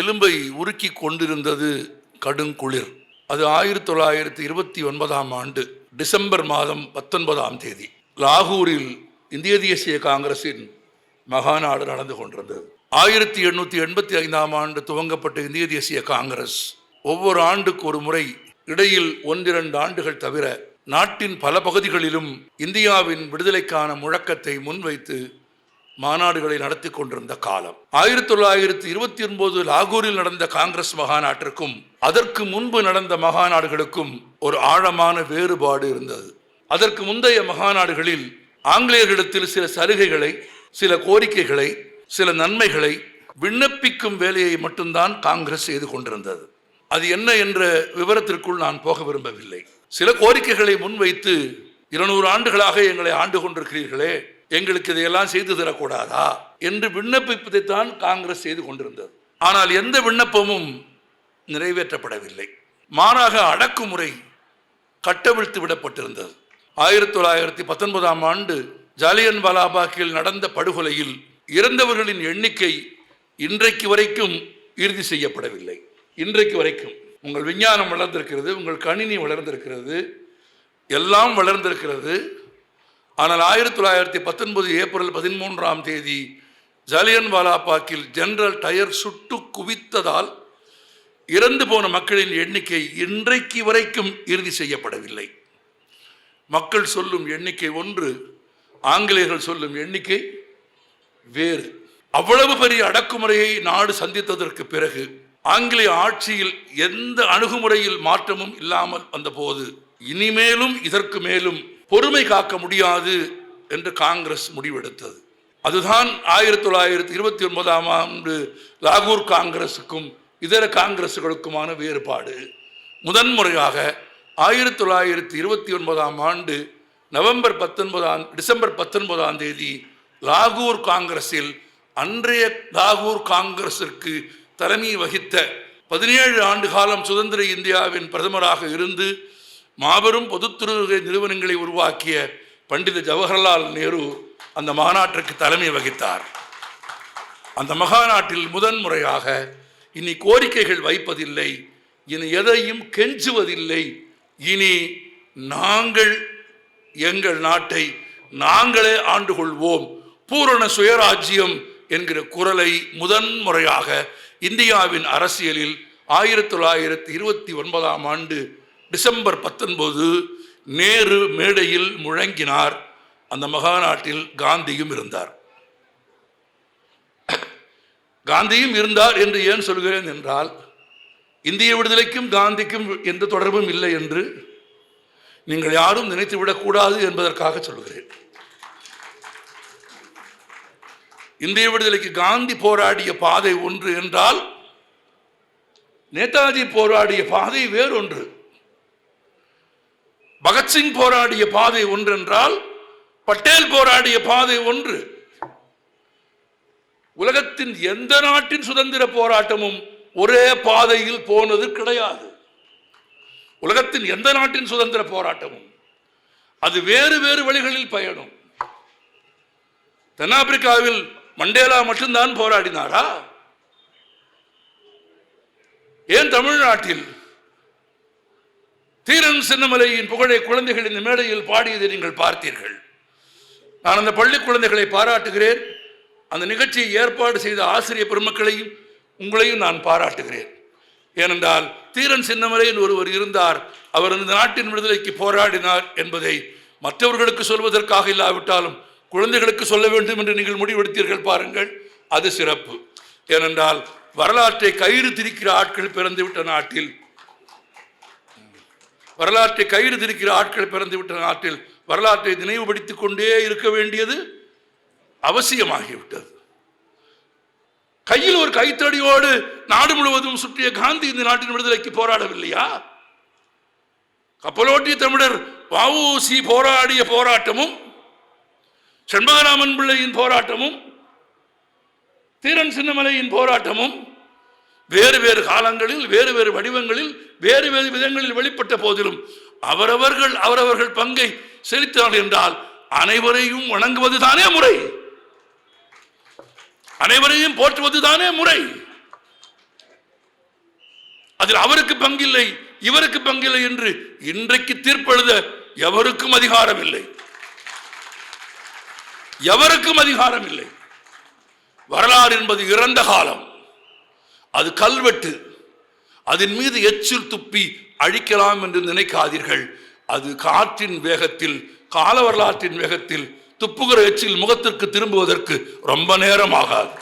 எலும்பை உருக்கி கொண்டிருந்தது கடுங்குளிர் அது ஆயிரத்தி தொள்ளாயிரத்தி இருபத்தி ஒன்பதாம் ஆண்டு டிசம்பர் மாதம் பத்தொன்பதாம் தேதி. லாகூரில் இந்திய தேசிய காங்கிரசின் மகாநாடு நடந்து கொண்டிருந்தது. ஆயிரத்தி எண்ணூற்றி எண்பத்தி ஐந்தாம் ஆண்டு துவங்கப்பட்ட இந்திய தேசிய காங்கிரஸ் ஒவ்வொரு ஆண்டுக்கு ஒரு முறை இடையில் ஒன்றிரண்டு ஆண்டுகள் தவிர நாட்டின் பல பகுதிகளிலும் இந்தியாவின் விடுதலைக்கான முழக்கத்தை முன்வைத்து மாநாடுகளை நடத்தி கொண்டிருந்த காலம். ஆயிரத்தி தொள்ளாயிரத்தி இருபத்தி ஒன்பது லாகூரில் நடந்த காங்கிரஸ் மகாநாட்டிற்கும் அதற்கு முன்பு நடந்த மகாநாடுகளுக்கும் ஒரு ஆழமான வேறுபாடு இருந்தது. அதற்கு முந்தைய மகாநாடுகளில் ஆங்கிலேயர்களிடத்தில் சில சலுகைகளை சில கோரிக்கைகளை சில நன்மைகளை விண்ணப்பிக்கும் வேலையை மட்டும்தான் காங்கிரஸ் செய்து கொண்டிருந்தது. அது என்ன என்ற விவரத்திற்குள் நான் போக விரும்பவில்லை. சில கோரிக்கைகளை முன்வைத்து இருநூறு ஆண்டுகளாக எங்களை ஆண்டு கொண்டிருக்கிறீர்களே எங்களுக்கு இதையெல்லாம் செய்து தரக்கூடாதா? என்று விண்ணப்பிப்பதைத்தான் காங்கிரஸ் செய்து கொண்டிருந்தது. ஆனால் எந்த விண்ணப்பமும் நிறைவேற்றப்படவில்லை. மாறாக அடக்குமுறை கட்டவிழ்த்து விடப்பட்டிருந்தது. ஆயிரத்தி தொள்ளாயிரத்தி பத்தொன்பதாம் ஆண்டு ஜாலியன் வாலாபாக்கில் நடந்த படுகொலையில் இறந்தவர்களின் எண்ணிக்கை இன்றைக்கு வரைக்கும் இறுதி செய்யப்படவில்லை. இன்றைக்கு வரைக்கும் உங்கள் விஞ்ஞானம் வளர்ந்திருக்கிறது உங்கள் கணினி வளர்ந்திருக்கிறது எல்லாம் வளர்ந்திருக்கிறது. ஆனால் ஆயிரத்தி தொள்ளாயிரத்தி பத்தொன்பது ஏப்ரல் பதிமூன்றாம் தேதி ஜலியன் வாலாபாக்கில் ஜெனரல் டயர் சுட்டு குவித்ததால் இறந்து போன மக்களின் எண்ணிக்கை இன்றைக்கு வரைக்கும் இறுதி செய்யப்படவில்லை. மக்கள் சொல்லும் எண்ணிக்கை ஒன்று ஆங்கிலேயர்கள் சொல்லும் எண்ணிக்கை வேறு. அவ்வளவு பெரிய அடக்குமுறையை நாடு சந்தித்ததற்கு பிறகு ஆங்கிலேய ஆட்சியில் எந்த அணுகுமுறையில் மாற்றமும் இல்லாமல் வந்தபோது இனிமேலும் இதற்கு மேலும் பொறுமை காக்க முடியாது என்று காங்கிரஸ் முடிவெடுத்தது. அதுதான் ஆயிரத்தி தொள்ளாயிரத்தி இருபத்தி ஒன்பதாம் ஆண்டு லாகூர் காங்கிரஸுக்கும் இதர காங்கிரஸுகளுக்குமான வேறுபாடு. முதன்முறையாக ஆயிரத்தி தொள்ளாயிரத்தி இருபத்தி ஒன்பதாம் ஆண்டு நவம்பர் பத்தொன்பதாம் டிசம்பர் பத்தொன்பதாம் தேதி லாகூர் காங்கிரஸில் அன்றைய லாகூர் காங்கிரஸிற்கு தலைமை வகித்த பதினேழு ஆண்டு காலம் சுதந்திர இந்தியாவின் பிரதமராக இருந்து மாபெரும் பொதுத்துறை நிறுவனங்களை உருவாக்கிய பண்டித ஜவஹர்லால் நேரு அந்த மாநாட்டிற்கு தலைமை வகித்தார். அந்த மகாநாட்டில் முதன்முறையாக இனி கோரிக்கைகள் வைப்பதில்லை இனி எதையும் கெஞ்சுவதில்லை. இனி நாங்கள் எங்கள் நாட்டை நாங்களே ஆண்டு கொள்வோம். பூரண சுயராஜ்யம் என்கிற குரலை முதன்முறையாக இந்தியாவின் அரசியலில் ஆயிரத்தி தொள்ளாயிரத்தி இருபத்தி ஒன்பதாம் ஆண்டு டிசம்பர் பத்தொன்பது நேரு மேடையில் முழங்கினார். அந்த மகாநாட்டில் காந்தியும் இருந்தார். காந்தியும் இருந்தார் என்று ஏன் சொல்கிறேன் என்றால் இந்திய விடுதலைக்கும் காந்திக்கும் எந்த தொடர்பும் இல்லை என்று நீங்கள் யாரும் நினைத்து விடக்கூடாது என்பதற்காக சொல்கிறேன். இந்திய விடுதலைக்கு காந்தி போராடிய பாதை ஒன்று என்றால் நேதாஜி போராடிய பாதை வேறொன்று. பகத்சிங் போராடிய பாதை ஒன்றென்றால் பட்டேல் போராடிய பாதை ஒன்று. உலகத்தின் எந்த நாட்டின் சுதந்திர போராட்டமும் ஒரே பாதையில் போனது கிடையாது. உலகத்தின் எந்த நாட்டின் சுதந்திர போராட்டமும் அது வேறு வேறு வழிகளில் பயணம். தென்னாப்பிரிக்காவில் மண்டேலா மட்டும்தான் போராடினாரா? ஏன் தமிழ்நாட்டில்? தீரன் சின்னமலையின் புகழை குழந்தைகள் இந்த மேடையில் பாடியதை நீங்கள் பார்த்தீர்கள். நான் அந்த பள்ளி குழந்தைகளை பாராட்டுகிறேன். அந்த நிகழ்ச்சியை ஏற்பாடு செய்த ஆசிரியர் பெருமக்களையும் உங்களையும் நான் பாராட்டுகிறேன். ஏனென்றால் தீரன் சின்னமலையில் ஒருவர் இருந்தார். அவர் இந்த நாட்டின் விடுதலைக்கு போராடினார் என்பதை மற்றவர்களுக்கு சொல்வதற்காக இல்லாவிட்டாலும் குழந்தைகளுக்கு சொல்ல வேண்டும் என்று நீங்கள் முடிவெடுத்தீர்கள் பாருங்கள். அது சிறப்பு. ஏனென்றால் வரலாற்றை கயிறு திரிக்கிற ஆட்கள் பிறந்துவிட்ட நாட்டில் வரலாற்றை கயிறு திரிக்கிற ஆட்கள் பிறந்துவிட்ட நாட்டில் வரலாற்றை நினைவுபடுத்திக் கொண்டே இருக்க வேண்டியது அவசியமாகிவிட்டது. கையில் ஒரு கைத்தடியோடு நாடு முழுவதும் சுற்றிய காந்தி இந்த நாட்டின் விடுதலைக்கு போராடவில்லையா? கப்பலோட்டிய தமிழர் வஉசி போராடிய போராட்டமும் செண்பகராமன் பிள்ளையின் போராட்டமும் தீரன் சின்னமலையின் போராட்டமும் வேறு வேறு காலங்களில் வேறு வேறு வடிவங்களில் வேறு வேறு விதங்களில் வெளிப்பட்ட போதிலும் அவரவர்கள் அவரவர்கள் பங்கை செலுத்தினார்கள் என்றால் அனைவரையும் வணங்குவது தானே முறை. அனைவரையும் போற்றுவது தானே முறை. அதில் அவருக்கு பங்கில்லை இவருக்கு பங்கில்லை என்று இன்றைக்கு தீர்ப்பெழுத எவருக்கும் அதிகாரம் இல்லை எவருக்கும் அதிகாரம் இல்லை வரலாறு என்பது இறந்த காலம். அது கல்வெட்டு. அதன் மீது எச்சில் துப்பி அழிக்கலாம் என்று நினைக்காதீர்கள். அது காற்றின் வேகத்தில் கால வரலாற்றின் வேகத்தில் துப்புகிற எச்சில் முகத்திற்கு திரும்புவதற்கு ரொம்ப நேரம் ஆகாது.